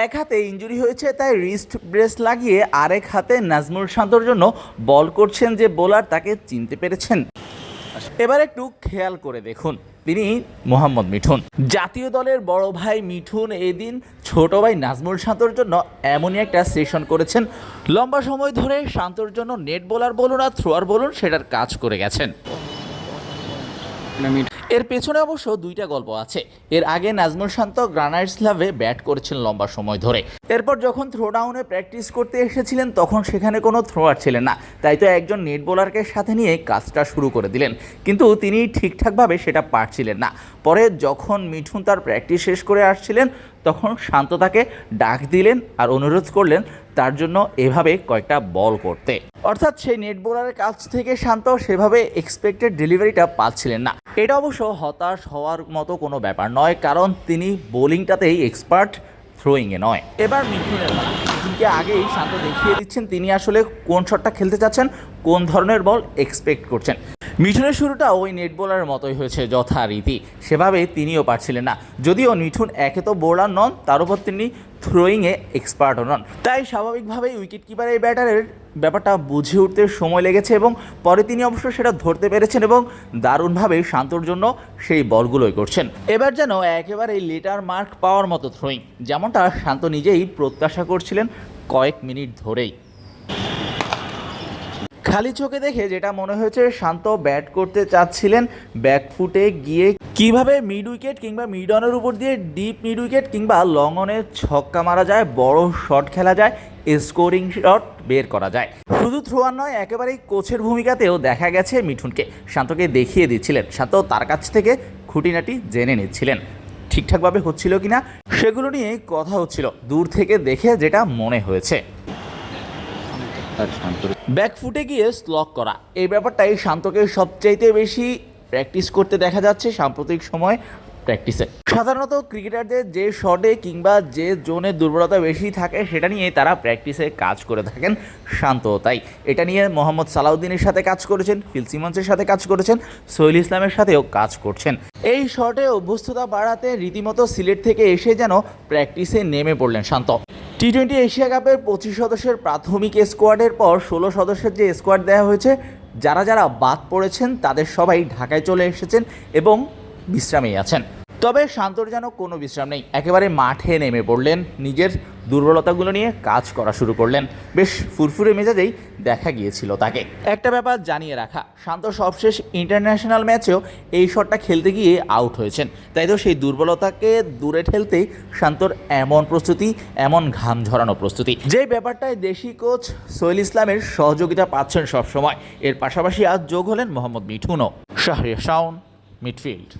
এক হাতে ইঞ্জুরি হয়েছে, তাই রিস্ট ব্রেস লাগিয়ে আরেক হাতে নাজমুল শান্তর জন্য বল করছেন যে বোলার, তাকে চিনতে পেরেছেন। এবার একটু খেয়াল করে দেখুন, তিনি মোহাম্মদ মিঠুন। জাতীয় দলের বড় ভাই মিঠুন এদিন ছোট ভাই নাজমুল শান্তর জন্য এমনই একটা সেশন করেছেন। লম্বা সময় ধরে শান্তর জন্য নেট বোলার বলুন আর থ্রোয়ার বলুন, সেটার কাজ করে গেছেন। এর পেছনে অবশ্য দুইটা গল্প আছে। এর আগে নাজমুল শান্ত গ্রানাইটস লাভে ব্যাট করেছিলেন লম্বা সময় ধরে। এরপর যখন থ্রো ডাউনে প্র্যাকটিস করতে এসেছিলেন, তখন সেখানে কোনো থ্রোয়ার ছিলেন না। তাই তো একজন নেট বোলারকে সাথে নিয়ে কাজটা শুরু করে দিলেন। কিন্তু তিনি ঠিকঠাকভাবে সেটা পারছিলেন না। পরে যখন মিঠুন তার প্র্যাকটিস শেষ করে আসছিলেন, তখন শান্ত তাকে ডাক দিলেন আর অনুরোধ করলেন তার জন্য এভাবে কয়েকটা বল করতে। অর্থাৎ সেই নেট বোলারের কাছ থেকে শান্ত সেভাবে এক্সপেক্টেড ডেলিভারিটা পাচ্ছিলেন না। এটা অবশ্য হতাশ হওয়ার মতো কোনো ব্যাপার নয়, কারণ তিনি বোলিংটাতেই এক্সপার্ট থ্রোয়িংয়ে নয়। এবার মিঠুনের পালা মিঠুনকে আগেই শান্ত দেখিয়ে দিচ্ছেন তিনি আসলে কোন শটটা খেলতে চাচ্ছেন, কোন ধরনের বল এক্সপেক্ট করছেন। মিঠুনের শুরুটা ওই নেট বোলারের মতোই হয়েছে যথারীতি। সেভাবে তিনিও পারছিলেন না। যদিও মিঠুন একে তো বোলার নন, তার উপর তিনি থ্রোয়িংয়ে এক্সপার্টও নন। তাই স্বাভাবিকভাবেই উইকেট কিপার এই ব্যাটারের ব্যাপারটা বুঝে উঠতে সময় লেগেছে এবং পরে তিনি অবশ্য সেটা ধরতে পেরেছেন এবং দারুণভাবে শান্তর জন্য সেই বলগুলোই করছেন। এবার যেন একেবারে লেটার মার্ক পাওয়ার মতো থ্রোয়িং যেমনটা শান্ত নিজেই প্রত্যাশা করছিলেন কয়েক মিনিট ধরেই। খালি চোখে দেখে যেটা মনে হয়েছে শান্ত ব্যাট করতে চাচ্ছিলেন ব্যাকফুটে গিয়ে কীভাবে মিড উইকেট কিংবা মিড অনের উপর দিয়ে ডিপ মিড উইকেট কিংবা লং অনে ছক্কা মারা যায়, বড় শট খেলা যায় স্কোরিং শট বের করা যায়। শুধু থ্রোয়ার নয়, একেবারেই কোচের ভূমিকাতেও দেখা গেছে মিঠুনকে। শান্তকে দেখিয়ে দিচ্ছিলেন। শান্ত তার কাছ থেকে খুঁটিনাটি জেনে নিচ্ছিলেন। ঠিকঠাকভাবে হচ্ছিল কিনা, সেগুলো নিয়ে কথা হচ্ছিল। দূর থেকে দেখে যেটা মনে হয়েছে। ব্যাকফুটে গিয়ে স্লক করা। এই ব্যাপারটাই শান্তকে সবচাইতে বেশি প্র্যাকটিস করতে দেখা যাচ্ছে সাম্প্রতিক সময় প্র্যাকটিসে সাধারণত ক্রিকেটারদের যে শটে কিংবা যে জোনে দুর্বলতা বেশি থাকে, সেটা নিয়ে তারা প্র্যাকটিসে কাজ করে থাকেন। শান্ত তাই। এটা নিয়ে মোহাম্মদ সালাউদ্দিনের সাথে কাজ করেছেন, ফিল সিমন্সের সাথে কাজ করেছেন সোহেল ইসলামের সাথেও কাজ করছেন। এই শটে অভ্যস্ততা বাড়াতে রীতিমতো সিলেট থেকে এসে যেন প্র্যাকটিসে নেমে পড়লেন শান্ত। টি টোয়েন্টি এশিয়া কাপের পঁচিশ সদস্যের প্রাথমিক স্কোয়াডের পর ষোলো সদস্যের যে স্কোয়াড দেওয়া হয়েছে, যারা যারা বাদ পড়েছেন, তাদের সবাই ঢাকায় চলে এসেছেন এবং বিশ্রামেই আছেন। তবে শান্তর যেন কোনো বিশ্রাম নেই। একেবারে মাঠে নেমে পড়লেন। নিজের দুর্বলতাগুলো নিয়ে কাজ করা শুরু করলেন। বেশ ফুরফুরে মেজাজেই দেখা গিয়েছিল তাকে। একটা ব্যাপার জানিয়ে রাখা, শান্ত সবশেষ ইন্টারন্যাশনাল ম্যাচেও এই শটটা খেলতে গিয়ে আউট হয়েছেন। তাই তো সেই দুর্বলতাকে দূরে ঠেলতেই শান্তর এমন প্রস্তুতি, এমন ঘাম ঝরানো প্রস্তুতি। যে ব্যাপারটায় দেশি কোচ সোহেল ইসলামের সহযোগিতা পাচ্ছেন সবসময়। এর পাশাপাশি আজ যোগ হলেন মোহাম্মদ মিঠুনও। শাহরিয়া শাওন, মিডফিল্ড।